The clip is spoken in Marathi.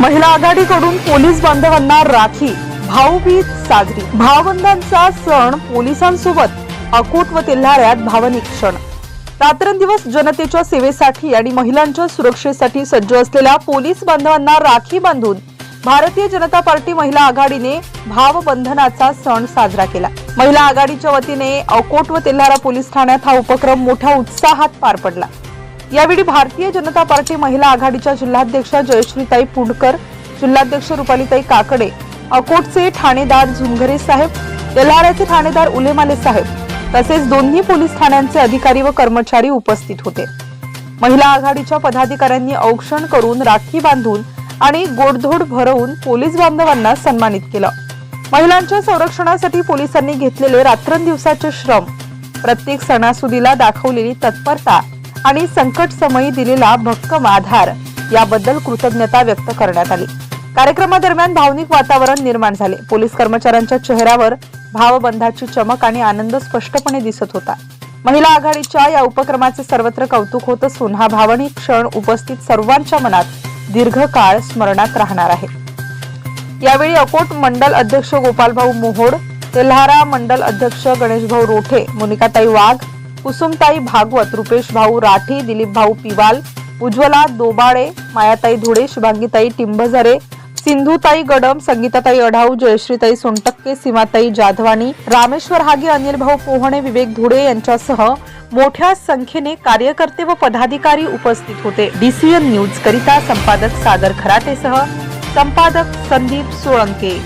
महिला आघाडीकडून पोलीस बांधवांना राखी भाऊबीज साजरी. भावबंधांचा सण पोलिसांसोबत अकोट व तेल्हाऱ्यात भावनिक क्षण. रात्रंदिवस जनतेच्या सेवेसाठी आणि महिलांच्या सुरक्षेसाठी सज्ज असलेल्या पोलीस बांधवांना राखी बांधून भारतीय जनता पार्टी महिला आघाडीने भावबंधनाचा सण साजरा केला. महिला आघाडीच्या वतीने अकोट व तेल्हारा पोलीस ठाण्यात हा उपक्रम मोठ्या उत्साहात पार पडला. यावेळी भारतीय जनता पार्टी महिला आघाडीच्या जिल्हाध्यक्षा जयश्रीताई पुंडकर जिल्हाध्यक्ष रुपालीताई काकडे अकोटचे ठाणेदार झुंघरे साहेब तेल्हाराचे ठाणेदार उलेमाले साहेब तसेच दोन्ही पोलीस ठाण्यांचे अधिकारी व कर्मचारी उपस्थित होते. महिला आघाडीच्या पदाधिकाऱ्यांनी औक्षण करून राखी बांधून आणि गोडधोड भरवून पोलीस बांधवांना सन्मानित केलं. महिलांच्या संरक्षणासाठी पोलिसांनी घेतलेले रात्रंदिवसाचे श्रम प्रत्येक सणासुदीला दाखवलेली तत्परता आणि संकट समयी दिलेला भक्कम आधार याबद्दल कृतज्ञता व्यक्त करण्यात आली. कार्यक्रमादरम्यान भावनिक वातावरण निर्माण झाले. पोलीस कर्मचाऱ्यांच्या चेहऱ्यावर भावबंधाची चमक आणि आनंद स्पष्टपणे दिसत होता. महिला आघाडीच्या या उपक्रमाचे सर्वत्र कौतुक होत असून हा भावनिक क्षण उपस्थित सर्वांच्या मनात दीर्घकाळ स्मरणात राहणार आहे. यावेळी अकोट मंडल अध्यक्ष गोपालभाऊ मोहोड तेल्हारा मंडल अध्यक्ष गणेशभाऊ रोठे मोनिकाताई वाघ कुसुमताई भागवत रुपेश भाऊ राठी दिलीप भाऊ पिवाल उज्ज्वला दोबाळे मायाताई धुळे शुभांगीताई टिंभझरे सिंधुताई गडम संगीताताई अढाऊ जयश्रीताई सोनटक्के सीमाताई जाधवानी रामेश्वर हागे अनिल भाऊ पोहणे विवेक धुळे यांच्यासह मोठ्या संख्येने कार्यकर्ते व पदाधिकारी उपस्थित होते. डीसीएन न्यूज करिता संपादक सागर खराटेसह संपादक संदीप सोळंके.